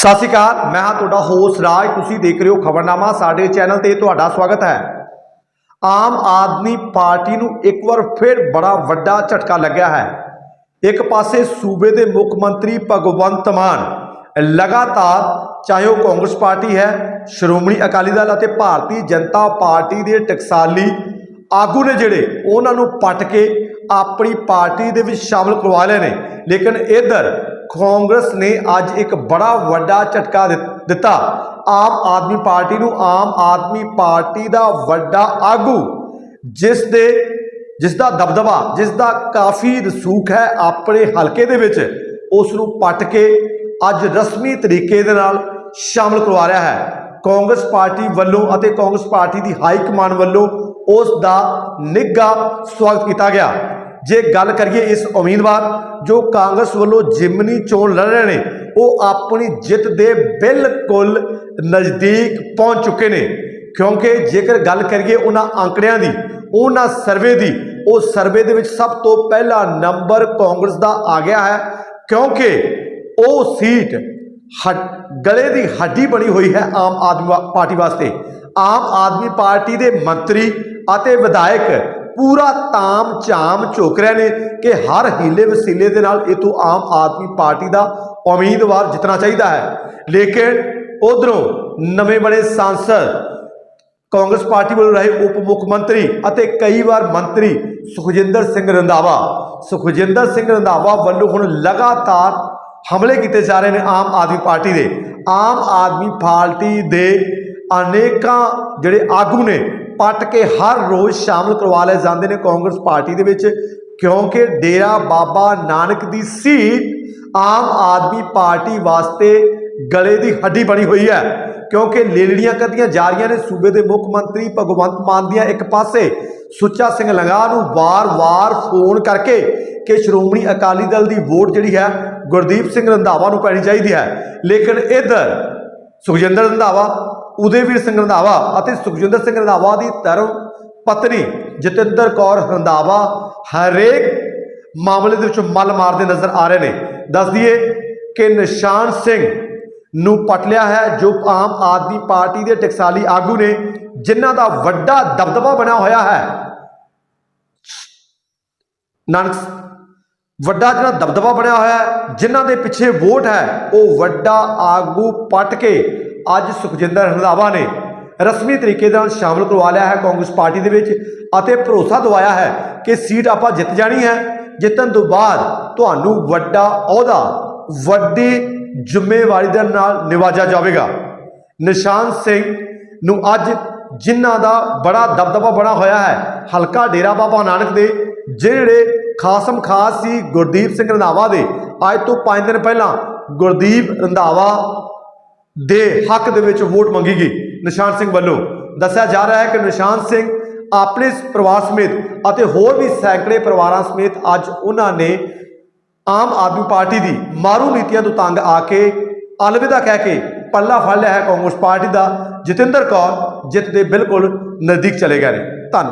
ਸਤਿ ਸ਼੍ਰੀ ਅਕਾਲ, ਮੈਂ ਹਾਂ ਤੁਹਾਡਾ ਹੋਸਟ ਰਾਜ, ਤੁਸੀਂ ਦੇਖ ਰਹੇ ਹੋ ਖਬਰਨਾਮਾ, ਸਾਡੇ ਚੈਨਲ ਤੇ ਤੁਹਾਡਾ ਸਵਾਗਤ ਹੈ। ਆਮ ਆਦਮੀ ਪਾਰਟੀ ਨੂੰ ਇੱਕ ਵਾਰ ਫਿਰ ਬੜਾ ਵੱਡਾ ਝਟਕਾ ਲੱਗਿਆ ਹੈ। ਇੱਕ ਪਾਸੇ ਸੂਬੇ ਦੇ ਮੁੱਖ ਮੰਤਰੀ ਭਗਵੰਤ ਮਾਨ ਲਗਾਤਾਰ, ਚਾਹੇ ਉਹ ਕਾਂਗਰਸ ਪਾਰਟੀ ਹੈ, ਸ਼੍ਰੋਮਣੀ ਅਕਾਲੀ ਦਲ ਅਤੇ ਭਾਰਤੀ ਜਨਤਾ ਪਾਰਟੀ ਦੇ ਟਕਸਾਲੀ ਆਗੂ ਨੇ ਜਿਹੜੇ, ਉਹਨਾਂ ਨੂੰ ਪਟ ਕੇ ਆਪਣੀ ਪਾਰਟੀ ਦੇ ਵਿੱਚ ਸ਼ਾਮਲ ਕਰਵਾ ਲਏ ਨੇ। ਲੇਕਿਨ ਇਧਰ ਕਾਂਗਰਸ ਨੇ ਅੱਜ ਇੱਕ ਬੜਾ ਵੱਡਾ ਝਟਕਾ ਦਿੱ- ਦਿੱਤਾ। ਆਮ ਆਦਮੀ ਪਾਰਟੀ ਨੂੰ ਆਮ ਆਦਮੀ ਪਾਰਟੀ ਦਾ ਵੱਡਾ ਆਗੂ, ਜਿਸ ਦੇ, ਜਿਸ ਦਾ ਦਬਦਬਾ, ਜਿਸ ਦਾ ਕਾਫੀ ਰਸੂਖ ਹੈ ਆਪਣੇ ਹਲਕੇ ਦੇ ਵਿੱਚ, ਉਸ ਨੂੰ ਪੱਟ ਕੇ ਅੱਜ ਰਸਮੀ ਤਰੀਕੇ ਦੇ ਨਾਲ ਸ਼ਾਮਲ ਕਰਵਾ ਰਿਹਾ ਹੈ। ਕਾਂਗਰਸ ਪਾਰਟੀ ਵੱਲੋਂ ਅਤੇ ਕਾਂਗਰਸ ਪਾਰਟੀ ਦੀ ਹਾਈ ਕਮਾਂਡ ਵੱਲੋਂ ਉਸ ਦਾ ਨਿੱਘਾ ਸਵਾਗਤ ਕੀਤਾ ਗਿਆ। ਜੇ ਗੱਲ ਕਰੀਏ ਇਸ ਉਮੀਦਵਾਰ ਜੋ ਕਾਂਗਰਸ ਵੱਲੋਂ ਜਿਮਨੀ ਚੋਣ ਲੜ ਰਹੇ ਨੇ, ਉਹ ਆਪਣੀ ਜਿੱਤ ਦੇ ਬਿਲਕੁਲ ਨਜ਼ਦੀਕ ਪਹੁੰਚ ਚੁੱਕੇ ਨੇ। ਕਿਉਂਕਿ ਜੇਕਰ ਗੱਲ ਕਰੀਏ ਉਹਨਾਂ ਅੰਕੜਿਆਂ ਦੀ, ਉਹਨਾਂ ਸਰਵੇ ਦੀ, ਉਹ ਸਰਵੇ ਦੇ ਵਿੱਚ ਸਭ ਤੋਂ ਪਹਿਲਾ ਨੰਬਰ ਕਾਂਗਰਸ ਦਾ ਆ ਗਿਆ ਹੈ, ਕਿਉਂਕਿ ਉਹ ਸੀਟ ਹੱਡ- ਗਲੇ ਦੀ ਹੱਡੀ ਬਣੀ ਹੋਈ ਹੈ ਆਮ ਆਦਮੀ ਵਾ- ਪਾਰਟੀ ਵਾਸਤੇ। ਆਮ ਆਦਮੀ ਪਾਰਟੀ ਦੇ ਮੰਤਰੀ ਅਤੇ ਵਿਧਾਇਕ ਪੂਰਾ ਤਾਮ ਝਾਮ ਝੋਕ ਰਹੇ ਨੇ ਕਿ ਹਰ ਹੀਲੇ ਵਸੀਲੇ ਦੇ ਨਾਲ ਇਥੋਂ ਆਮ ਆਦਮੀ ਪਾਰਟੀ ਦਾ ਉਮੀਦਵਾਰ ਜਿੱਤਣਾ ਚਾਹੀਦਾ ਹੈ। ਲੇਕਿਨ ਉਧਰੋਂ ਨਵੇਂ ਬਣੇ ਸਾਂਸਦ, ਕਾਂਗਰਸ ਪਾਰਟੀ ਵੱਲੋਂ ਰਹੇ ਉਪ ਮੁੱਖ ਮੰਤਰੀ ਅਤੇ ਕਈ ਵਾਰ ਮੰਤਰੀ ਸੁਖਜਿੰਦਰ ਸਿੰਘ ਰੰਧਾਵਾ। ਸੁਖਜਿੰਦਰ ਸਿੰਘ ਰੰਧਾਵਾ ਵੱਲੋਂ ਹੁਣ ਲਗਾਤਾਰ ਹਮਲੇ ਕੀਤੇ ਜਾ ਰਹੇ ਨੇ ਆਮ ਆਦਮੀ ਪਾਰਟੀ ਦੇ। ਆਮ ਆਦਮੀ ਪਾਰਟੀ ਦੇ ਅਨੇਕਾਂ ਜਿਹੜੇ ਆਗੂ ਨੇ ਪੱਟ ਕੇ ਹਰ ਰੋਜ਼ ਸ਼ਾਮਲ ਕਰਵਾ ਲਏ ਜਾਂਦੇ ਨੇ ਕਾਂਗਰਸ ਪਾਰਟੀ ਦੇ ਵਿੱਚ, ਕਿਉਂਕਿ ਡੇਰਾ ਬਾਬਾ ਨਾਨਕ ਦੀ ਸੀਟ ਆਮ ਆਦਮੀ ਪਾਰਟੀ ਵਾਸਤੇ ਗਲੇ ਦੀ ਹੱਡੀ ਬਣੀ ਹੋਈ ਹੈ। ਕਿਉਂਕਿ ਲੇਲੜੀਆਂ ਕਰਦੀਆਂ ਜਾ ਰਹੀਆਂ ਨੇ ਸੂਬੇ ਦੇ ਮੁੱਖ ਮੰਤਰੀ ਭਗਵੰਤ ਮਾਨ ਦੀਆਂ ਇੱਕ ਪਾਸੇ। ਸੁੱਚਾ ਸਿੰਘ ਲੰਗਾ ਨੂੰ ਵਾਰ-ਵਾਰ ਫੋਨ ਕਰਕੇ ਕਿ ਸ਼੍ਰੋਮਣੀ ਅਕਾਲੀ ਦਲ ਦੀ ਵੋਟ ਜਿਹੜੀ ਹੈ, ਗੁਰਦੀਪ ਸਿੰਘ ਰੰਧਾਵਾ ਨੂੰ ਪੈਣੀ ਚਾਹੀਦੀ ਹੈ। ਲੇਕਿਨ ਇੱਧਰ ਸੁਖਜਿੰਦਰ ਰੰਧਾਵਾ, ਉਦੇਵੀਰ ਸਿੰਘ ਰੰਧਾਵਾ ਅਤੇ ਸੁਖਜਿੰਦਰ ਸਿੰਘ ਰੰਧਾਵਾ ਦੀ ਧਰਮ ਪਤਨੀ ਜਤਿੰਦਰ ਕੌਰ ਰੰਧਾਵਾ ਹਰੇਕ ਮਾਮਲੇ ਦੇ ਵਿੱਚ ਮੱਲ ਮਾਰਦੇ ਨਜ਼ਰ ਆ ਰਹੇ ਨੇ। ਦੱਸ ਦਈਏ ਕਿ ਨਿਸ਼ਾਨ ਸਿੰਘ ਨੂੰ ਪਟਲਿਆ ਹੈ, ਜੋ ਆਮ ਆਦਮੀ ਪਾਰਟੀ ਦੇ ਟਕਸਾਲੀ ਆਗੂ ਨੇ, ਜਿਨ੍ਹਾਂ ਦਾ ਵੱਡਾ ਦਬਦਬਾ ਬਣਿਆ ਹੋਇਆ ਹੈ। ਨਾਨਕ ਵੱਡਾ ਜਿਹੜਾ ਦਬਦਬਾ ਬਣਿਆ ਹੋਇਆ ਹੈ, ਜਿਨ੍ਹਾਂ ਦੇ ਪਿੱਛੇ ਵੋਟ ਹੈ, ਉਹ ਵੱਡਾ ਆਗੂ ਪਟ ਕੇ ਅੱਜ ਸੁਖਜਿੰਦਰ ਰੰਧਾਵਾ ਨੇ ਰਸਮੀ ਤਰੀਕੇ ਦੇ ਨਾਲ ਸ਼ਾਮਲ ਕਰਵਾ ਲਿਆ ਹੈ ਕਾਂਗਰਸ ਪਾਰਟੀ ਦੇ ਵਿੱਚ ਅਤੇ ਭਰੋਸਾ ਦਵਾਇਆ ਹੈ ਕਿ ਸੀਟ ਆਪਾਂ ਜਿੱਤ ਜਾਣੀ ਹੈ। ਜਿੱਤਣ ਤੋਂ ਬਾਅਦ ਤੁਹਾਨੂੰ ਵੱਡਾ ਅਹੁਦਾ, ਵੱਡੀ ਜ਼ਿੰਮੇਵਾਰੀ ਦੇ ਨਾਲ ਨਿਵਾਜਿਆ ਜਾਵੇਗਾ। ਨਿਸ਼ਾਨ ਸਿੰਘ ਨੂੰ ਅੱਜ ਜਿਨ੍ਹਾਂ ਦਾ ਬੜਾ ਦਬਦਬਾ ਬਣਾ ਹੋਇਆ ਹੈ, ਹਲਕਾ ਡੇਰਾ ਬਾਬਾ ਨਾਨਕ ਦੇ, ਜਿਹੜੇ ਖਾਸਮ ਖਾਸ ਸੀ ਗੁਰਦੀਪ ਸਿੰਘ ਰੰਧਾਵਾ ਦੇ। ਅੱਜ ਤੋਂ 5 ਦਿਨ ਪਹਿਲਾਂ ਗੁਰਦੀਪ ਰੰਧਾਵਾ ਦੇ ਹੱਕ ਦੇ ਵਿੱਚ ਵੋਟ ਮੰਗੀ ਗਈ ਨਿਸ਼ਾਨ ਸਿੰਘ ਵੱਲੋਂ। ਦੱਸਿਆ ਜਾ ਰਿਹਾ ਹੈ ਕਿ ਨਿਸ਼ਾਨ ਸਿੰਘ ਆਪਣੇ ਪਰਿਵਾਰ ਸਮੇਤ ਅਤੇ ਹੋਰ ਵੀ ਸੈਂਕੜੇ ਪਰਿਵਾਰਾਂ ਸਮੇਤ ਅੱਜ ਉਹਨਾਂ ਨੇ ਆਮ ਆਦਮੀ ਪਾਰਟੀ ਦੀ ਮਾਰੂ ਨੀਤੀਆਂ ਤੋਂ ਤੰਗ ਆ ਕੇ ਅਲਵਿਦਾ ਕਹਿ ਕੇ ਪੱਲਾ ਫੜ ਲਿਆ ਹੈ ਕਾਂਗਰਸ ਪਾਰਟੀ ਦਾ। ਜਤਿੰਦਰ ਕੌਰ ਜਿੱਤ ਦੇ ਬਿਲਕੁਲ ਨਜ਼ਦੀਕ ਚਲੇ ਗਏ ਨੇ। ਧੰਨਵਾਦ।